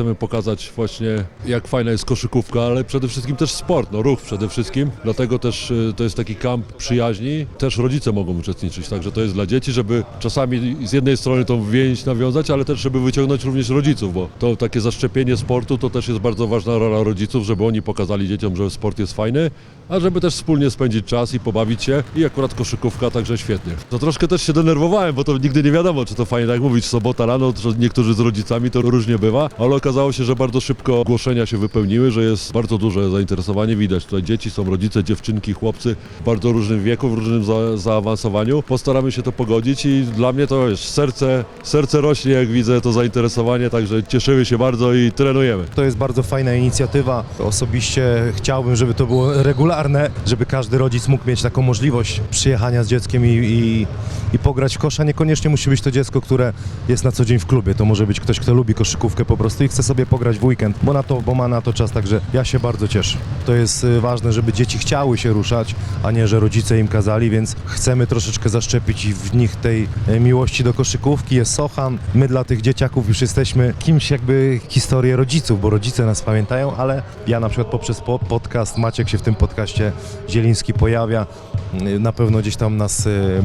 chcemy pokazać właśnie jak fajna jest koszykówka, ale przede wszystkim też sport, no ruch przede wszystkim. Dlatego też y, to jest taki kamp przyjaźni. Też rodzice mogą uczestniczyć, także to jest dla dzieci, żeby czasami z jednej strony tą więź nawiązać, ale też żeby wyciągnąć również rodziców, bo to takie zaszczepienie sportu to też jest bardzo ważna rola rodziców, żeby oni pokazali dzieciom, że sport jest fajny, a żeby też wspólnie spędzić czas i pobawić się i akurat koszykówka, także świetnie. To troszkę też się denerwowałem, bo to nigdy nie wiadomo, czy to fajnie, tak mówić, sobota rano, niektórzy z rodzicami to różnie bywa, ale okazało się, że bardzo szybko ogłoszenia się wypełniły, że jest bardzo duże zainteresowanie, widać tutaj dzieci, są rodzice, dziewczynki, chłopcy w bardzo różnym wieku, w różnym za, zaawansowaniu. Postaramy się to pogodzić i dla mnie to jest serce, serce rośnie, jak widzę to zainteresowanie, także cieszymy się bardzo i trenujemy. To jest bardzo fajna inicjatywa. Osobiście chciałbym, żeby to było regularne, żeby każdy rodzic mógł mieć taką możliwość przyjechania z dzieckiem i, i, i pograć w kosza. Niekoniecznie musi być to dziecko, które jest na co dzień w klubie. To może być ktoś, kto lubi koszykówkę po prostu i chce sobie pograć w weekend, bo, na to, bo ma na to czas, także ja się bardzo cieszę. To jest y, ważne, żeby dzieci chciały się ruszać, a nie, że rodzice im kazali, więc chcemy troszeczkę zaszczepić w nich tej e, miłości do koszykówki. Jest Sochan, my dla tych dzieciaków już jesteśmy kimś jakby historię rodziców, bo rodzice nas pamiętają, ale ja na przykład poprzez po- podcast, Maciek się w tym podcaście Zieliński pojawia, y, na pewno gdzieś tam nas y,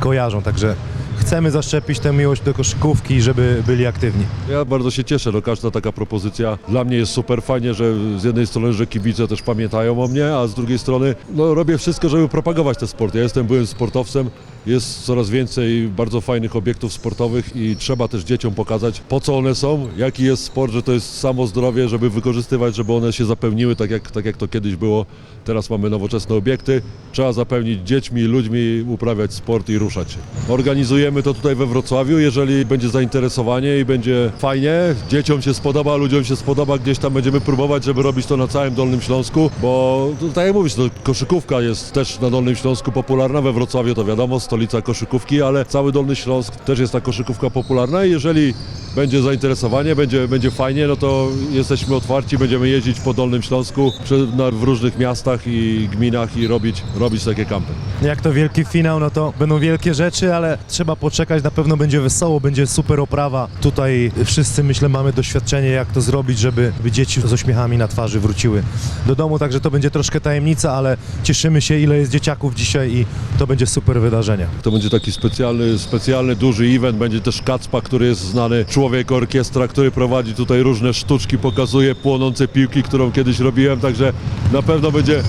kojarzą, także chcemy zaszczepić tę miłość do koszykówki, żeby byli aktywni. Ja bardzo się cieszę, no każda taka propozycja dla mnie jest super fajnie, że z jednej strony, że kibice też pamiętają o mnie, a z drugiej strony no, robię wszystko, żeby propagować ten sport. Ja jestem byłym sportowcem, jest coraz więcej bardzo fajnych obiektów sportowych i trzeba też dzieciom pokazać po co one są, jaki jest sport, że to jest samo zdrowie, żeby wykorzystywać, żeby one się zapełniły tak jak, tak jak to kiedyś było. Teraz mamy nowoczesne obiekty, trzeba zapełnić dziećmi, ludźmi, uprawiać sport i ruszać się. Organizujemy to tutaj we Wrocławiu, jeżeli będzie zainteresowanie i będzie fajnie, dzieciom się spodoba, ludziom się spodoba, gdzieś tam będziemy próbować, żeby robić to na całym Dolnym Śląsku, bo tak jak mówisz, to koszykówka jest też na Dolnym Śląsku popularna, we Wrocławiu to wiadomo, stolica koszykówki, ale cały Dolny Śląsk też jest ta koszykówka popularna i jeżeli będzie zainteresowanie, będzie, będzie fajnie, no to jesteśmy otwarci, będziemy jeździć po Dolnym Śląsku przy- na, w różnych miastach i gminach i robić, robić takie kampy. Jak to wielki finał, no to będą wielkie rzeczy, ale trzeba poczekać, na pewno będzie wesoło, będzie super oprawa. Tutaj wszyscy, myślę, mamy doświadczenie, jak to zrobić, żeby dzieci z uśmiechami na twarzy wróciły do domu, także to będzie troszkę tajemnica, ale cieszymy się, ile jest dzieciaków dzisiaj i to będzie super wydarzenie. To będzie taki specjalny, specjalny duży event, będzie też Kacpa, który jest znany człowiek orkiestra, który prowadzi tutaj różne sztuczki, pokazuje płonące piłki, którą kiedyś robiłem, także na pewno będzie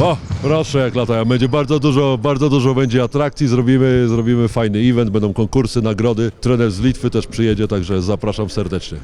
o, proszę jak latają. Będzie bardzo dużo, bardzo dużo będzie atrakcji, zrobimy, zrobimy fajny event, będą konkursy, nagrody. Trener z Litwy też przyjedzie, także zapraszam serdecznie.